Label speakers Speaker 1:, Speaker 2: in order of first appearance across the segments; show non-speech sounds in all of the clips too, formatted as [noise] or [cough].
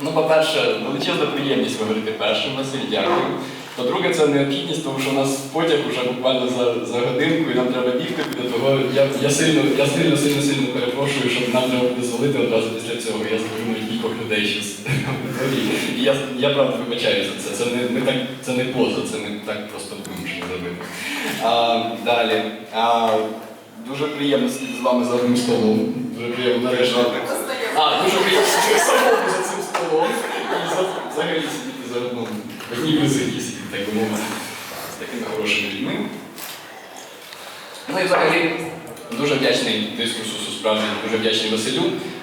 Speaker 1: Ну, по-перше, величезна приємність говорити першим, Василь, дякую. По-друге, це необхідність, тому що у нас потяг вже буквально за, за годинку, і нам треба бігти до того. Я, я сильно, я сильно, сильно, сильно перепрошую, що нам треба буде звалити одразу після цього. Я затримую кількох людей з. І я, я правда вибачаю за це. Це не, не так, це не поза, це не так просто вимушено зробити. А, далі. А, дуже приємно з вами за одним столом. Дуже приємно нарешті. А, дуже приємно самому [laughs] за цим. І за- взагалі сидіти за одному. В одній висоті сидіти, так би мовити. З такими хорошими людьми. Ну і взагалі дуже вдячний дискурсу справді, дуже вдячний Василю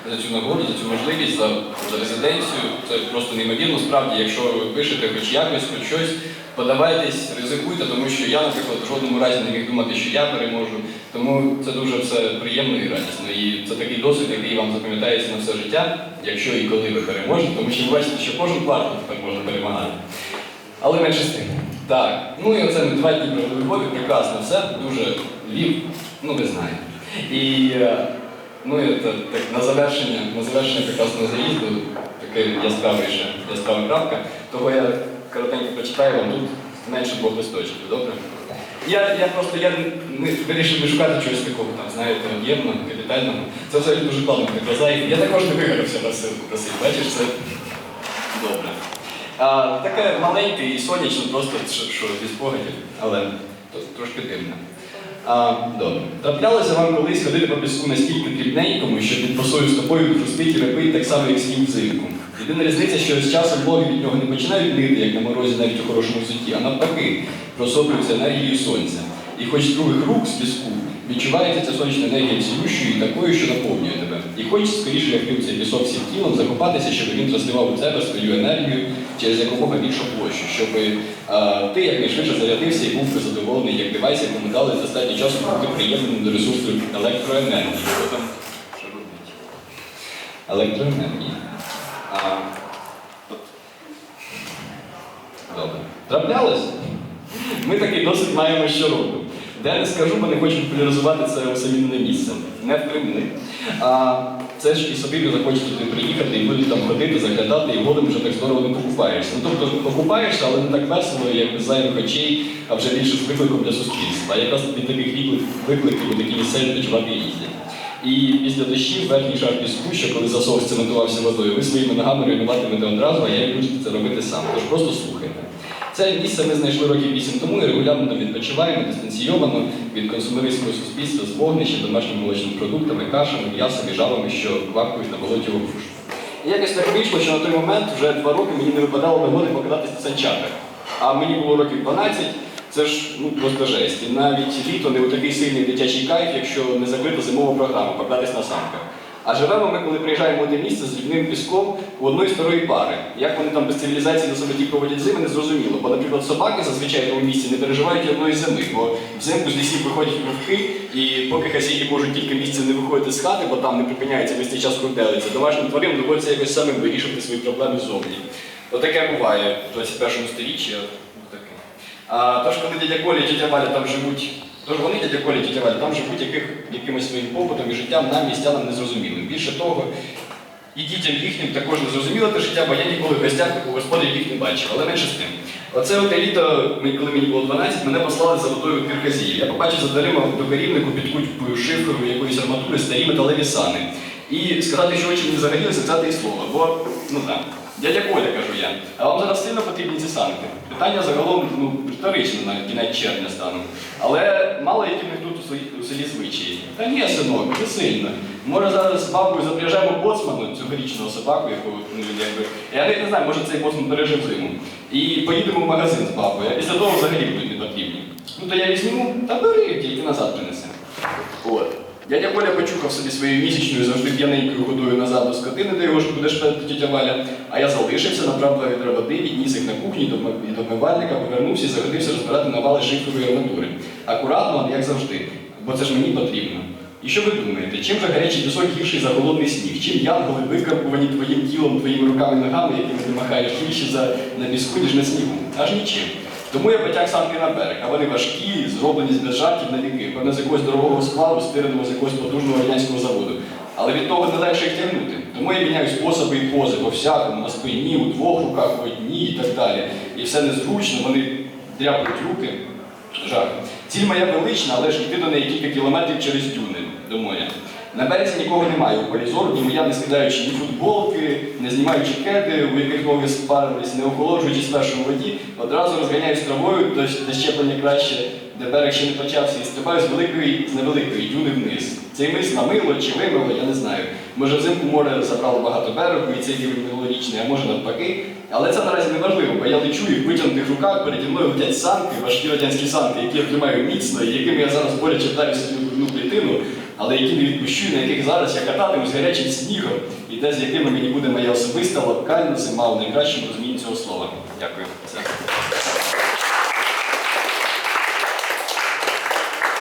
Speaker 1: за цю нагоду, за цю можливість, за, за резиденцію. Це просто неймовірно. Справді, якщо ви пишете хоч якось, хоч щось, подавайтесь, ризикуйте, тому що я, наприклад, в жодному разі не міг думати, що я переможу. Тому це дуже все приємно і радісно. І це такий досвід, який вам запам'ятається на все життя, якщо і коли ви переможете, тому що ви бачите, що кожен квартал тепер може перемагати. Але менше з тим. Так, ну і оце ми два дні провели в Львові, прекрасно все, дуже Львів, ну ви знаєте. І е, ну і це, так, на завершення, на завершення прекрасного заїзду, таке яскравий ще, яскрава крапка, того я коротенько прочитаю вам тут менше двох листочків, добре? Я, я просто я не вирішив не шукати чогось такого, там, знаєте, об'ємного, капітального. Це взагалі дуже складно глаза. Я також не вигорався Василь, Василь, бачиш, це добре. А, таке маленьке і сонячне, просто що, зі спогадів, але трошки дивне. А, добре. Траплялося вам колись ходити по піску настільки дрібненькому, що під босою стопою хрустить і репить так само, як сніг взимку. Єдина різниця, що з часом ноги від нього не починають нити, як на морозі навіть у хорошому взутті, а навпаки, просоплюються енергією сонця. І хоч других рук з піску відчувається ця сонячна енергія цілющою і такою, що наповнює тебе. І хочеш скоріше в цей пісок всім тілом, закопатися, щоб він розливав у тебе свою енергію через якомога більшу площу, щоб а, ти якнайшвидше зарядився і був задоволений як девайс, якому дали достатньо часу бути приємним до ресурсу електроенергії. Що робить? Електроенергії. А. Добре. Траплялось? Ми такий досвід маємо щороку. Де не скажу, бо не хочу популяризувати це усамітне місце. Не в Кремлі. А це ж і собі захочеш туди приїхати і будуть там ходити, заглядати, і голим вже так здорово не покупаєшся. Ну тобто покупаєшся, але не так весело, як без зайвих очей, а вже більше з викликом для суспільства. А якраз від таких виклик- викликів у такі місцеві відпочивати їздять. І після дощів верхній шар піску, що коли засох цементувався водою, ви своїми ногами руйнуватимете одразу, а я люблю це робити сам. Тож просто слухайте. Це місце ми знайшли років вісім тому і регулярно відпочиваємо дистанційовано від консумеристського суспільства з вогнища, домашніми молочними продуктами, кашами, м'ясом і жабами, що квакують на болоті вовфуш. І якось так вийшло, що на той момент вже два роки мені не випадало нагоди покататись на санчатах. А мені було років 12, це ж ну просто жесть. І навіть літо не у такий сильний дитячий кайф, якщо не закрита зимова програма, покататись на санках. А живемо ми, коли приїжджаємо в одне місце з рівним піском у одної старої пари. Як вони там без цивілізації на самоті проводять зими, не зрозуміло. Бо, наприклад, собаки зазвичай в тому місці не переживають одної зими, бо взимку з лісів виходять вовки, і поки хазяї можуть кілька місяців не виходити з хати, бо там не припиняється весь цей час крутелиця, домашнім тваринам доводиться якось самим вирішувати свої проблеми ззовні. Отаке буває в 21 сторіччі. Тож, коли дядя Коля і тітя Валя там живуть, тож вони, дядя Коля і тітя Валя, там живуть яких, якимось своїм побутом і життям нам, містянам незрозумілим. Більше того, і дітям їхнім також не зрозуміло те життя, бо я ніколи в гостях у господарів їх не бачив, але менше з тим. Оце оте літо, коли мені було 12, мене послали за водою Кирказії. Я побачив за дверима до корівнику під купою шиферу якоїсь арматури старі металеві сани. І сказати, що очі мені загорілися, це і слово, бо ну так. Дядя Коля, кажу я, а вам зараз сильно потрібні ці санки? Питання загалом ну, риторичне на кінець червня стану. Але мало які в тут у селі, у селі звичаї. Та ні, синок, не сильно. Може зараз з бабою запряжемо боцману, цьогорічного собаку, яку ну, якби. Я навіть не знаю, може цей боцман пережив зиму. І поїдемо в магазин з бабою, а після того взагалі будуть не потрібні. Ну то я візьму та бери, тільки назад принесе. От. Дядя Коля почухав собі своєю місячною завжди п'яненькою ходою назад до скотини, де його ж буде шпити тітя Валя. А я залишився, набрав два відра води, відніс їх на кухні до м- повернувся і заходився розбирати навали шифрової арматури. Акуратно, як завжди, бо це ж мені потрібно. І що ви думаєте, чим же гарячий пісок гірший за холодний сніг? Чим янголи викарпувані твоїм тілом, твоїми руками і ногами, якими ти махаєш більше за на піску, ніж на снігу? Аж нічим. Тому я потяг санки на берег, а вони важкі, зроблені з безжарків на віки, певне з якогось дорогого сплаву, стиреного з якогось потужного радянського заводу. але від того не легше їх тягнути. Тому я міняю способи і пози по всякому, на спині, у двох руках, в одній і так далі. І все незручно, вони дряпають руки. Жах. Ціль моя велична, але ж йти до неї кілька кілометрів через дюни до моря. На березі нікого немає у полі зору, моя не скидаючи ні футболки, не знімаючи кеди, у яких ноги спарились, не охолоджуючись першу в воді, одразу розганяюсь травою до щеплення краще, де берег ще не почався, і стрибаю з великої, з невеликої дюни вниз. Цей мис намило чи вимило, я не знаю. Може взимку море забрало багато берегу, і цей рівень минулорічний, а може навпаки. Але це наразі не важливо, бо я лечу і в витягнутих руках переді мною летять санки, важкі радянські санки, які я тримаю міцно, і якими я зараз боляче вдарю в грудну клітину, але які не відпущу, на яких зараз я кататиму з гарячим снігом, і те, з якими мені буде моя особиста локальна зима в найкращому розумінні цього слова. Дякую.